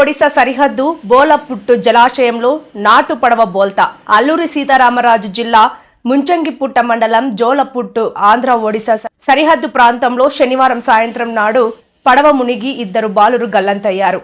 ఒడిశా సరిహద్దు బోలపుట్టు జలాశయంలో నాటు పడవ బోల్తా. అల్లూరి సీతారామరాజు జిల్లా ముంచంగిపుట్ట మండలం జోలపుట్టు ఆంధ్ర ఒడిశా సరిహద్దు ప్రాంతంలో శనివారం సాయంత్రం నాడు పడవ మునిగి ఇద్దరు బాలురు గల్లంతయ్యారు.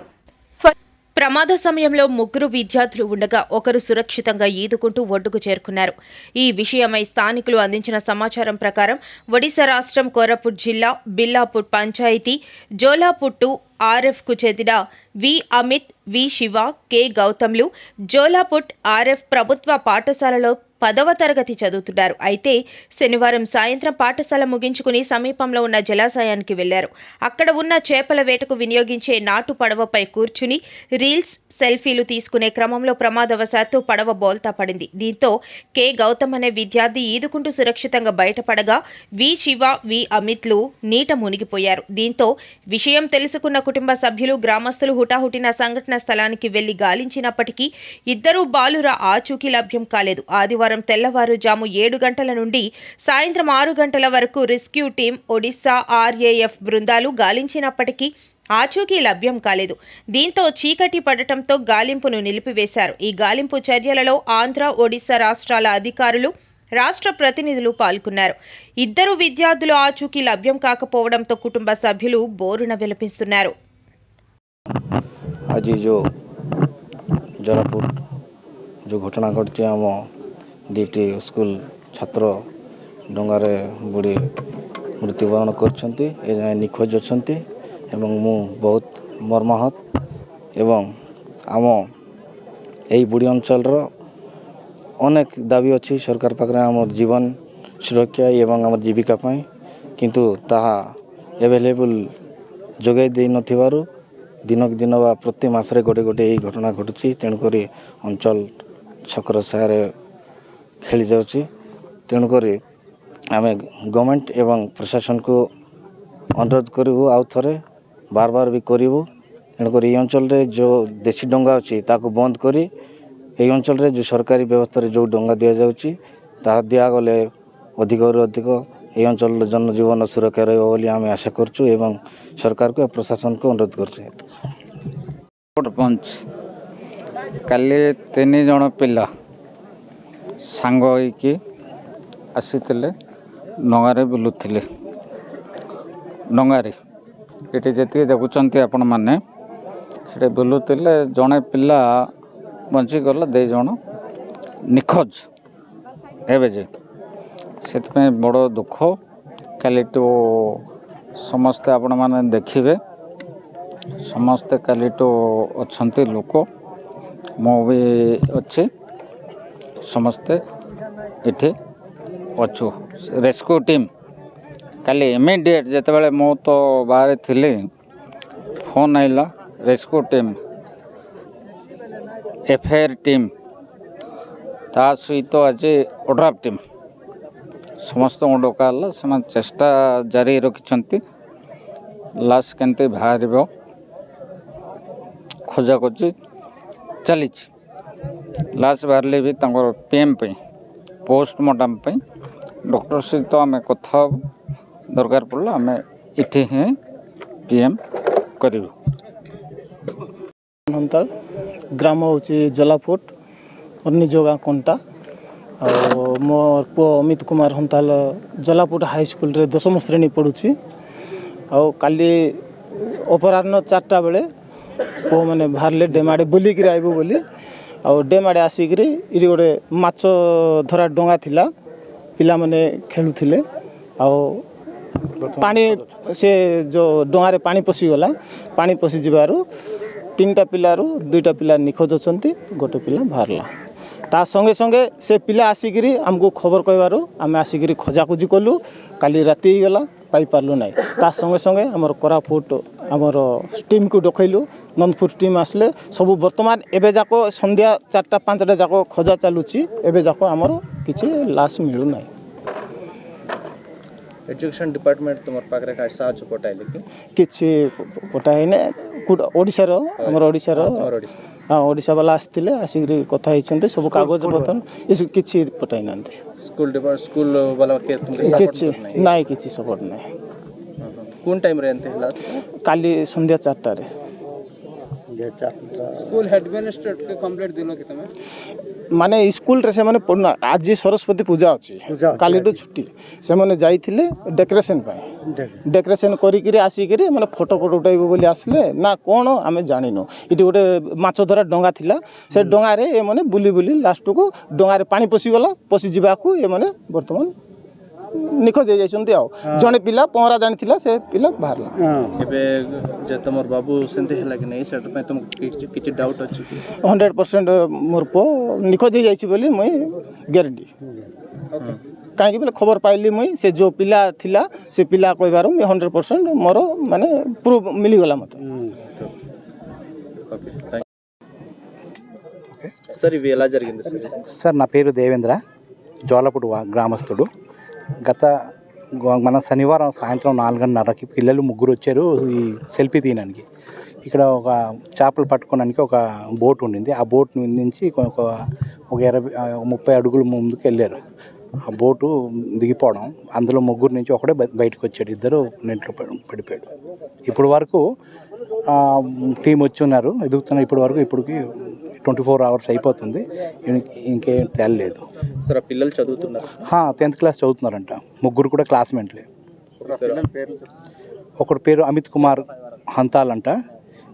ప్రమాద సమయంలో ముగ్గురు విద్యార్థులు ఉండగా ఒకరు సురక్షితంగా ఈదుకుంటూ ఒడ్డుకు చేరుకున్నారు. ఈ విషయమై స్థానికులు అందించిన సమాచారం ప్రకారం ఒడిశా రాష్ట్రం కోరపుట్ జిల్లా బిల్లాపుట్ పంచాయతీ జోలాపుట్టు ఆర్ఎఫ్కు చెందిన V Amit V Shiva K గౌతమ్లు Jolaput RF ప్రభుత్వ పాఠశాలలో పదవ తరగతి చదువుతున్నారు. అయితే శనివారం సాయంత్రం పాఠశాల ముగించుకుని సమీపంలో ఉన్న జలాశయానికి వెళ్ళారు అక్కడ ఉన్న చేపల వేటకు వినియోగించే నాటు పడవపై కూర్చుని రీల్స్ సెల్ఫీలు తీసుకునే క్రమంలో ప్రమాదవశాత్తు పడవ బోల్తా పడింది. దీంతో కె. గౌతమ్ అనే విద్యార్థి ఈదుకుంటూ సురక్షితంగా బయటపడగా వి. శివ వి. అమిత్లు నీట మునిగిపోయారు. దీంతో విషయం తెలుసుకున్న కుటుంబ సభ్యులు గ్రామస్తులు హుటాహుటిన సంఘటన స్థలానికి వెళ్ళి గాలించినప్పటికీ ఇద్దరూ బాలుర ఆచూకీ లభ్యం కాలేదు. ఆదివారం తెల్లవారుజాము ఏడు గంటల నుండి సాయంత్రం ఆరు గంటల వరకు రెస్క్యూ టీం ఒడిశా ఆర్ఏఎఫ్ బృందాలు గాలించినప్పటికీ ఆచూకీ లభ్యం కాలేదు దీంతో చీకటి పడటంతో గాలింపును నిలిపివేశారు ఈ గాలింపు చర్యలలో ఆంధ్ర ఒడిశా రాష్ట్రాల అధికారులు రాష్ట్ర ప్రతినిధులు పాల్గొన్నారు ఇద్దరు విద్యార్థులు ఆచూకీ లభ్యం కాకపోవడంతో కుటుంబ సభ్యులు బోరున విలపిస్తున్నారు ଆଜି ଯେଉଁ ଜରାପୁର ଯେଉଁ ଘଟଣା ଘଟିଛି ଆମ ଦୁଇଟି ସ୍କୁଲ ଛାତ୍ର ଡଙ୍ଗାରେ ବୁଡ଼ି ମୃତ୍ୟୁବରଣ କରିଛନ୍ତି ଏ ଯାଏଁ ନିଖୋଜ ଅଛନ୍ତି ଏବଂ ମୁଁ ବହୁତ ମର୍ମାହତ ଏବଂ ଆମ ଏହି ବୁଡ଼ି ଅଞ୍ଚଳର ଅନେକ ଦାବି ଅଛି ସରକାର ପାଖରେ ଆମର ଜୀବନ ସୁରକ୍ଷା ଏବଂ ଆମ ଜୀବିକା ପାଇଁ କିନ୍ତୁ ତାହା ଏଭେଲେବୁଲ୍ ଯୋଗାଇ ଦେଇନଥିବାରୁ ଦିନକୁ ଦିନ ବା ପ୍ରତି ମାସରେ ଗୋଟେ ଗୋଟେ ଏଇ ଘଟଣା ଘଟୁଛି ତେଣୁକରି ଅଞ୍ଚଳ ଛକର ସାହାରେ ଖେଳି ଯାଉଛି ତେଣୁକରି ଆମେ ଗଭର୍ଣ୍ଣମେଣ୍ଟ ଏବଂ ପ୍ରଶାସନକୁ ଅନୁରୋଧ କରିବୁ ଆଉ ଥରେ ବାର ବାର ବି କରିବୁ ତେଣୁକରି ଏଇ ଅଞ୍ଚଳରେ ଯେଉଁ ଦେଶୀ ଡଙ୍ଗା ଅଛି ତାକୁ ବନ୍ଦ କରି ଏଇ ଅଞ୍ଚଳରେ ଯେଉଁ ସରକାରୀ ବ୍ୟବସ୍ଥାରେ ଯେଉଁ ଡଙ୍ଗା ଦିଆଯାଉଛି ତାହା ଦିଆଗଲେ ଅଧିକରୁ ଅଧିକ ଏହି ଅଞ୍ଚଳର ଜନଜୀବନ ସୁରକ୍ଷା ରହିବ ବୋଲି ଆମେ ଆଶା କରୁଛୁ ଏବଂ ସରକାରକୁ ଏବଂ ପ୍ରଶାସନକୁ ଅନୁରୋଧ କରୁଛୁ କୋଟ ପଞ୍ଚ କାଲି ତିନି ଜଣ ପିଲା ସାଙ୍ଗ ହେଇକି ଆସିଥିଲେ ଡଙ୍ଗାରେ ବୁଲୁଥିଲେ ଡଙ୍ଗାରେ ଏଠି ଯେତିକି ଦେଖୁଛନ୍ତି ଆପଣମାନେ ସେଠି ବୁଲୁଥିଲେ ଜଣେ ପିଲା ବଞ୍ଚିଗଲା ଦୁଇ ଜଣ ନିଖୋଜ ଏବେ ଯେ ସେଥିପାଇଁ ବଡ଼ ଦୁଃଖ କାଲିଠୁ ସମସ୍ତେ ଆପଣମାନେ ଦେଖିବେ ସମସ୍ତେ କାଲିଠୁ ଅଛନ୍ତି ଲୋକ ମୁଁ ବି ଅଛି ସମସ୍ତେ ଏଠି ଅଛୁ ରେସ୍କ୍ୟୁ ଟିମ୍ କାଲି ଇମିଡ଼ିଏଟ୍ ଯେତେବେଳେ ମୁଁ ତ ବାହାରେ ଥିଲି ଫୋନ୍ ଆସିଲା ରେସ୍କ୍ୟୁ ଟିମ୍ ଏଫ୍ଆଇଆର୍ ଟିମ୍ ତା ସହିତ ଆଜି ଓଡ୍ରାଫ୍ ଟିମ୍ ସମସ୍ତଙ୍କୁ ଡକା ହେଲା ସେମାନେ ଚେଷ୍ଟା ଜାରି ରଖିଛନ୍ତି ଲାସ୍ କେମିତି ବାହାରିବ ଖୋଜାଖୋଜି ଚାଲିଛି ଲାସ୍ ବାହାରିଲେ ବି ତାଙ୍କର ପି ଏମ୍ ପାଇଁ ପୋଷ୍ଟମର୍ଟମ୍ ପାଇଁ ଡକ୍ଟର ସହିତ ଆମେ କଥା ହେବୁ ଦରକାର ପଡ଼ିଲେ ଆମେ ଏଠି ହିଁ ପି ଏମ୍ କରିବୁ ହନ୍ତାଳ ଗ୍ରାମ ହେଉଛି ଜଲାଫୁଟ ମୋର ନିଜ ଗାଁ କଣ୍ଟା ଆଉ ମୋ ପୁଅ ଅମିତ କୁମାର ହନ୍ତାଳ ଜଲାପୁଟ ହାଇସ୍କୁଲରେ ଦଶମ ଶ୍ରେଣୀ ପଢ଼ୁଛି ଆଉ କାଲି ଅପରାହ୍ନ ଚାରିଟା ବେଳେ ପୁଅମାନେ ବାହାରିଲେ ଡେମ୍ ଆଡ଼େ ବୁଲିକିରି ଆଇବୁ ବୋଲି ଆଉ ଡେମ୍ ଆଡ଼େ ଆସିକିରି ଏଠି ଗୋଟେ ମାଛ ଧରା ଡଙ୍ଗା ଥିଲା ପିଲାମାନେ ଖେଳୁଥିଲେ ଆଉ ପାଣି ସେ ଯେଉଁ ଡଙ୍ଗାରେ ପାଣି ପଶିଗଲା ପାଣି ପଶିଯିବାରୁ ତିନିଟା ପିଲାରୁ ଦୁଇଟା ପିଲା ନିଖୋଜ ଅଛନ୍ତି ଗୋଟେ ପିଲା ବାହାରିଲା ତା ସଙ୍ଗେ ସଙ୍ଗେ ସେ ପିଲା ଆସିକିରି ଆମକୁ ଖବର କହିବାରୁ ଆମେ ଆସିକିରି ଖୋଜାଖୋଜି କଲୁ କାଲି ରାତି ହେଇଗଲା ପାଇପାରିଲୁ ନାହିଁ ତା ସଙ୍ଗେ ସଙ୍ଗେ ଆମର କୋରାପୁଟ ଆମର ଟିମ୍କୁ ଡକେଇଲୁ ନନ୍ଦପୁର ଟିମ୍ ଆସିଲେ ସବୁ ବର୍ତ୍ତମାନ ଏବେ ଯାକ ସନ୍ଧ୍ୟା ଚାରିଟା ପାଞ୍ଚଟା ଯାକ ଖୋଜା ଚାଲୁଛି ଏବେ ଯାକ ଆମର କିଛି ଲାସ୍ ମିଳୁନାହିଁ एजुकेशन डिपार्टमेन्ट तुमर पाकडे का सहायता चो पटेले किचे पटेइने ओडिशा रो हमर ओडिशा वाला आस्तिले आसीरि कथा हिचेंते सब कागज बतन एसु किचे पटेइना नथे स्कूल डिपार्ट स्कूल वाला के तुमके सहायता नय किछि सपोर्ट नय कोन टाइम रे अथेला कालि মানে স্কুলরে সেমানে পড়না আজ যে সরস্বতী পূজা অছি কালিটু ছুটি সেমানে যাইছিলে ডেকোরেশন পাই ডেকোরেশন করিকি আসিকি মানে ফটো ফটো উঠাইব বলে আসলে না কোন আমি জানিনু। এটি গোটে মাছ ধরা ডঙ্গা লা সে ডঙ্গারে এমানে বুলি বুলি লাস্টকু ডঙ্গারে পানি পশিগলা পশি যাওয়া এমানে বর্তমান ନିଖୋଜ ହେଇଯାଇଛନ୍ତି ଆଉ ଜଣେ ପିଲା ପହଁରା ଜାଣିଥିଲା ସେ ପିଲା ବାହାରିଲା ଏବେ ଯେ ତମର ବାବୁ ସେମିତି ହେଲା କି ନାହିଁ ସେଟା ପାଇଁ ତମକୁ କିଛି କିଛି ଡାଉଟ୍ ଅଛି କି ହଣ୍ଡ୍ରେଡ଼ ପରସେଣ୍ଟ ମୋର ପୁଅ ନିଖୋଜ ହେଇଯାଇଛି ବୋଲି ମୁଇଁ ଗ୍ୟାରେଣ୍ଟି କାହିଁକି ବୋଲେ ଖବର ପାଇଲି ମୁଇଁ ସେ ଯେଉଁ ପିଲା ଥିଲା ସେ ପିଲା କହିବାରୁ ମୁଇଁ ହଣ୍ଡ୍ରେଡ଼ ପରସେଣ୍ଟ ମୋର ମାନେ ପ୍ରୁଫ୍ ମିଳିଗଲା ମୋତେ ఓకే థ్యాంక్ సార్ ఇవి ఎలా జరిగింది సార్ సార్ నా పేరు దేవేంద్ర జోలపుడు వా- గ్రామస్తుడు గత మన శనివారం సాయంత్రం నాలుగున్నరకి పిల్లలు ముగ్గురు వచ్చారు ఈ సెల్ఫీ తీయడానికి. ఇక్కడ ఒక చేపలు పట్టుకోవడానికి ఒక బోట్ ఉండింది. ఆ బోట్ నుంచి ఒక ఒక ఇరవై ముప్పై అడుగులు ముందుకు వెళ్ళారు ఆ బోటు దిగిపోవడం అందులో ముగ్గురు నుంచి ఒకడే బయటకు వచ్చాడు ఇద్దరు నీటిలో పడిపోయాడు. ఇప్పుడు వరకు టీం వచ్చి ఉన్నారు. ఎదుగుతున్నారు ఇప్పటి వరకు ఇప్పటికి ట్వంటీ ఫోర్ అవర్స్ అయిపోతుంది. ఇంకేం తేలలేదు సార్ పిల్లలు చదువుతున్నారు. టెన్త్ క్లాస్ చదువుతున్నారంట. ముగ్గురు కూడా క్లాస్మేట్లే. ఒకటి పేరు అమిత్ కుమార్ హంతాల్ అంట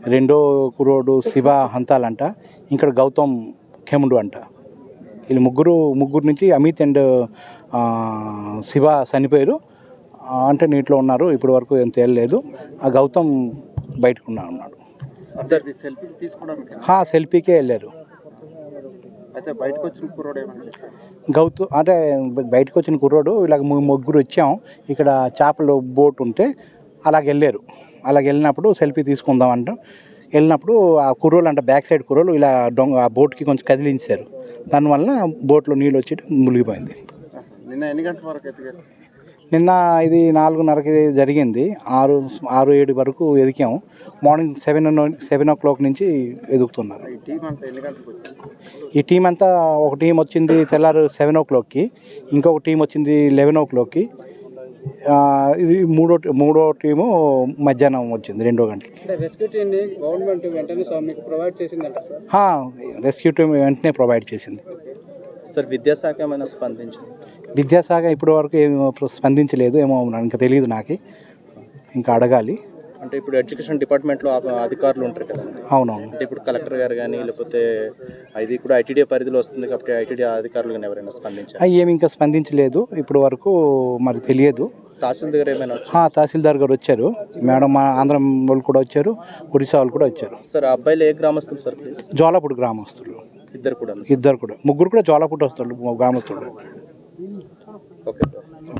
రెండో కురోడు శివ హంతాల్ అంట ఇక్కడ గౌతమ్ ఖెముడు అంట. వీళ్ళు ముగ్గురు ముగ్గురు నుంచి అమిత్ అండ్ శివ చనిపోయారు అంటే నీటిలో ఉన్నారు. ఇప్పటి వరకు ఏం తేలలేదు ఆ గౌతమ్ బయటకు ఉన్నా- సెల్ఫీకే వెళ్ళారు? అయితే బయటకు వచ్చిన కుర్రోడు ఏమన్నా గౌతు అంటే బయటకు వచ్చిన కుర్రోడు ఇలాగ ముగ్గురు వచ్చాం. ఇక్కడ చేపలు బోట్ ఉంటే అలాగ వెళ్ళారు. అలాగ వెళ్ళినప్పుడు సెల్ఫీ తీసుకుందాం అంట. వెళ్ళినప్పుడు ఆ కుర్రోళ్ళు అంటే బ్యాక్ సైడ్ కుర్రోళ్ళు ఇలా డొంగ ఆ బోట్కి కొంచెం కదిలించారు. దానివల్ల బోట్లో నీళ్ళు వచ్చి మునిగిపోయింది. నిన్న ఎన్ని గంటల వరకు నిన్న ఇది నాలుగున్నరకి జరిగింది. ఆరు ఆరు ఏడు వరకు ఎదికాము morning seven seven o'clock నుంచి ఎదుగుతున్నారు. ఈ టీం అంతా ఒక టీం వచ్చింది తెల్లారు సెవెన్ ఓ క్లాక్కి ఇంకొక టీం వచ్చింది లెవెన్ ఓ క్లాక్కి. ఆ, ఇది మూడో మూడో టీము మధ్యాహ్నం వచ్చింది రెండో గంటలకి. అంటే రెస్క్యూ టీం వెంటనే ప్రొవైడ్ చేసింది. సార్ విద్యాశాఖ ఏమైనా స్పందించింది? విద్యాశాఖ ఇప్పటి వరకు ఏం స్పందించలేదు ఏమో ఇంకా తెలియదు నాకు. ఇంకా అడగాలి. అంటే ఇప్పుడు ఎడ్యుకేషన్ డిపార్ట్మెంట్లో అధికారులు ఉంటారు కదండి అవునవును. అంటే ఇప్పుడు కలెక్టర్ గారు కానీ లేకపోతే ఇది కూడా ఐటీడీ పరిధిలో వస్తుంది కాబట్టి ఐటీడీ అధికారులు కానీ ఎవరైనా స్పందించారు? ఏమి ఇంకా స్పందించలేదు. ఇప్పటి వరకు మరి తెలియదు. తహసీల్దార్ ఏమైనా తహసీల్దార్ గారు వచ్చారు. మేడం మా ఆంధ్ర వాళ్ళు కూడా వచ్చారు. ఒడిశా వాళ్ళు కూడా వచ్చారు. సార్ ఆ అబ్బాయిలు ఏ గ్రామస్తులు సార్ జోలాపూడి గ్రామస్తులు. ఇద్దరు కూడా ఇద్దరు కూడా. ముగ్గురు కూడా జోలాపూడి వస్తారు గ్రామస్తులు. Mm. Okay.